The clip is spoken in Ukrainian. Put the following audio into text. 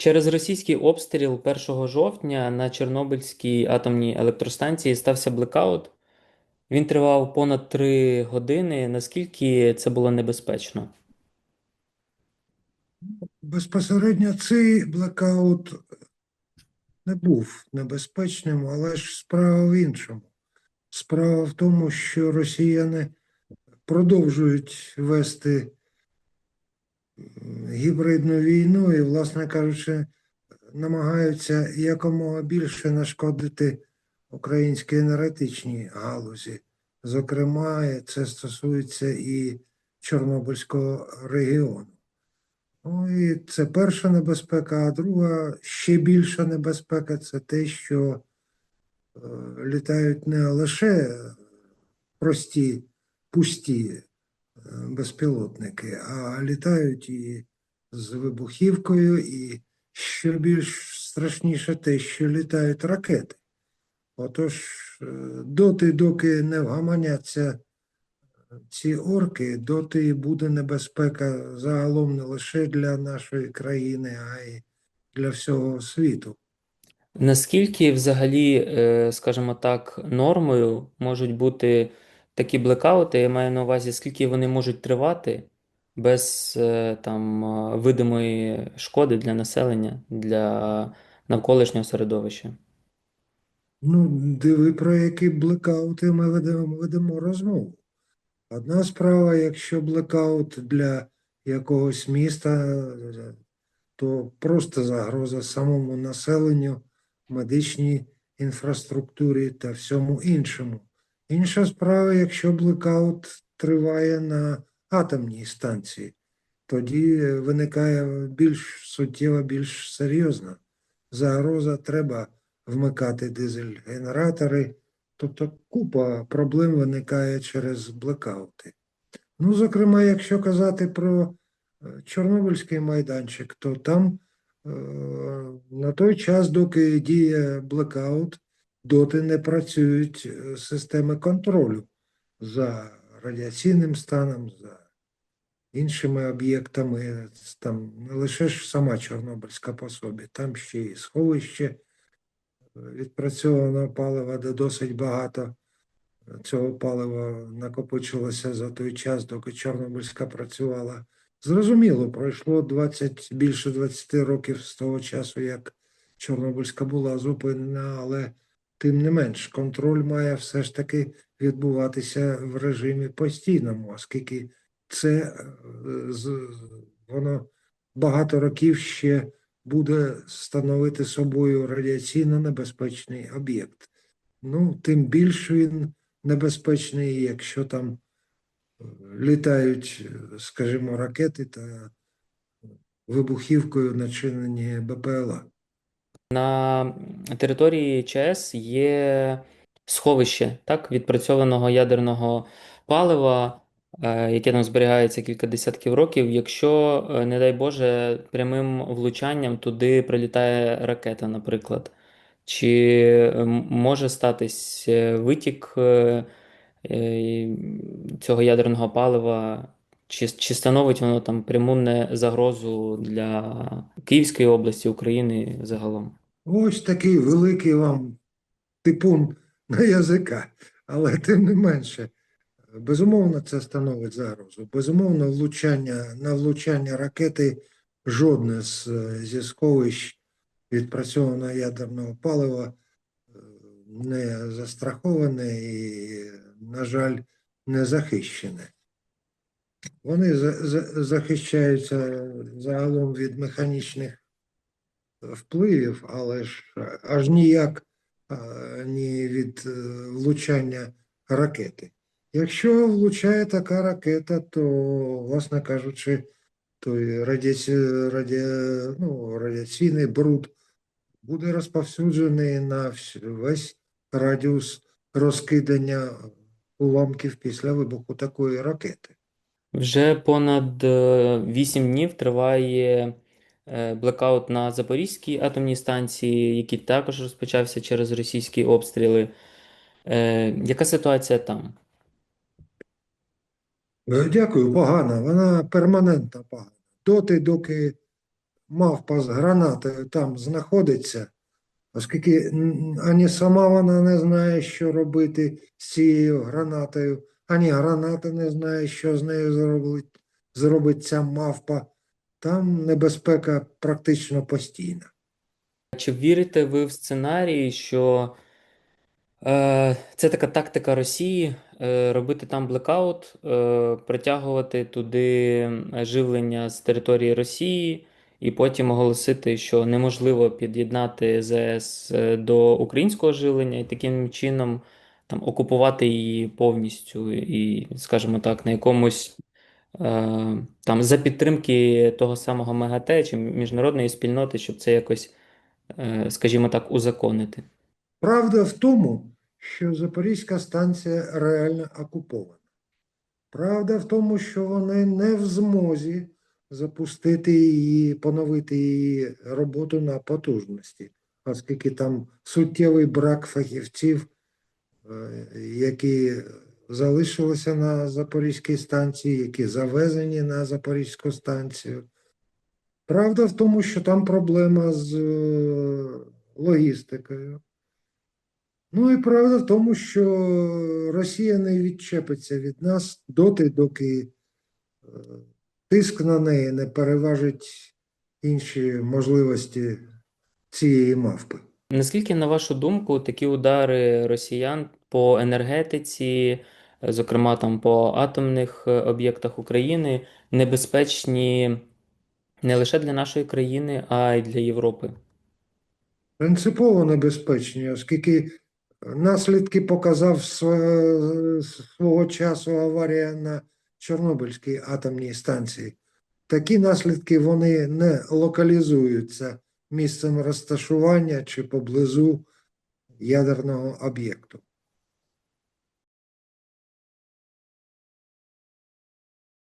Через російський обстріл 1 жовтня на Чорнобильській атомній електростанції стався блекаут. Він тривав понад 3 години. Наскільки це було небезпечно? Безпосередньо цей блекаут не був небезпечним, але ж справа в іншому. Справа в тому, що росіяни продовжують вести гібридну війну і, власне кажучи, намагаються якомога більше нашкодити українській енергетичній галузі. Зокрема, це стосується і Чорнобильського регіону. Ну і це перша небезпека, а друга ще більша небезпека це те, що е, літають не лише прості, пусті е, безпілотники, а літають і з вибухівкою, і що більш страшніше те, що літають ракети. Отож, е, доти, доки не вгаманяться ці орки, доти і буде небезпека загалом не лише для нашої країни, а й для всього світу. Наскільки взагалі, е, скажімо так, нормою можуть бути такі блекаути? Я маю на увазі, скільки вони можуть тривати без е, там е, видимої шкоди для населення, для навколишнього середовища? Ну, диви, про які блекаути ми ведемо, ведемо розмову. Одна справа, якщо блекаут для якогось міста, то просто загроза самому населенню, медичній інфраструктурі та всьому іншому. Інша справа, якщо блекаут триває на атомній станції, тоді виникає більш суттєва, більш серйозна загроза. Треба вмикати дизель-генератори. Тобто купа проблем виникає через блекаути. Ну, зокрема, якщо казати про е, Чорнобильський майданчик, то там е, на той час, доки діє блекаут, доти не працюють е, системи контролю за радіаційним станом, за іншими об'єктами. Там не лише ж сама Чорнобильська по собі, там ще і сховище відпрацьованого палива, де досить багато цього палива накопичилося за той час, доки Чорнобильська працювала. Зрозуміло, пройшло 20, більше 20 років з того часу, як Чорнобильська була зупинена, але тим не менш контроль має все ж таки відбуватися в режимі постійному, оскільки це е, воно багато років ще буде становити собою радіаційно небезпечний об'єкт. Ну, тим більш він небезпечний, якщо там е, літають, скажімо, ракети та вибухівкою начинені БПЛА. На території ЧАЕС є сховище так, відпрацьованого ядерного палива, е, яке там зберігається кілька десятків років. Якщо, е, не дай Боже, прямим влучанням туди прилітає ракета, наприклад, чи е, може статись витік цього ядерного палива? Чи, чи становить воно там пряму не загрозу для Київської області, України загалом? Ось такий великий вам типун на язика, але тим не менше, безумовно, це становить загрозу. Безумовно, влучання, на влучання ракети жодне з, е, зі сховищ відпрацьованого ядерного палива е, не застраховане і, на жаль, не захищене. Вони за- за- захищаються загалом від механічних впливів, але ж е, аж ніяк ні від влучання ракети. Якщо влучає така ракета, то, власне кажучи, той радіаці... раді... ну, радіаційний бруд буде розповсюджений на весь радіус розкидання уламків після вибуху такої ракети. Вже понад е, 8 днів триває е, блекаут на Запорізькій атомній станції, який також розпочався через російські обстріли. Е, Яка ситуація там? Е, Дякую, погана. Вона перманентно погана. Доти, доки мавпа з гранатою там знаходиться, оскільки ані сама вона не знає, що робити з цією гранатою, ані граната не знає, що з нею зробить, зробить ця мавпа, там небезпека практично постійна. Чи вірите ви в сценарій, що це така тактика Росії е, робити там блекаут, е, притягувати туди живлення з території Росії, і потім оголосити, що неможливо під'єднати ЗС е, до українського живлення, і таким чином там окупувати її повністю, і, скажімо так, на якомусь е, там за підтримки того самого МАГАТЕ чи міжнародної спільноти, щоб це якось е, скажімо так, узаконити. Правда в тому, що Запорізька станція реально окупована. Правда в тому, що вони не в змозі запустити її, поновити її роботу на потужності, оскільки там суттєвий брак фахівців, е, які залишилися на Запорізькій станції, які завезені на Запорізьку станцію. Правда в тому, що там проблема з е, логістикою. Ну і правда в тому, що Росія не відчепиться від нас доти, доки е, тиск на неї не переважить інші можливості цієї мавпи. Наскільки, на вашу думку, такі удари росіян по енергетиці, е, зокрема там по атомних е, об'єктах України, небезпечні не лише для нашої країни, а й для Європи? Принципово небезпечні, оскільки наслідки показав свого часу аварія на Чорнобильській атомній станції. Такі наслідки вони не локалізуються місцем розташування чи поблизу ядерного об'єкту.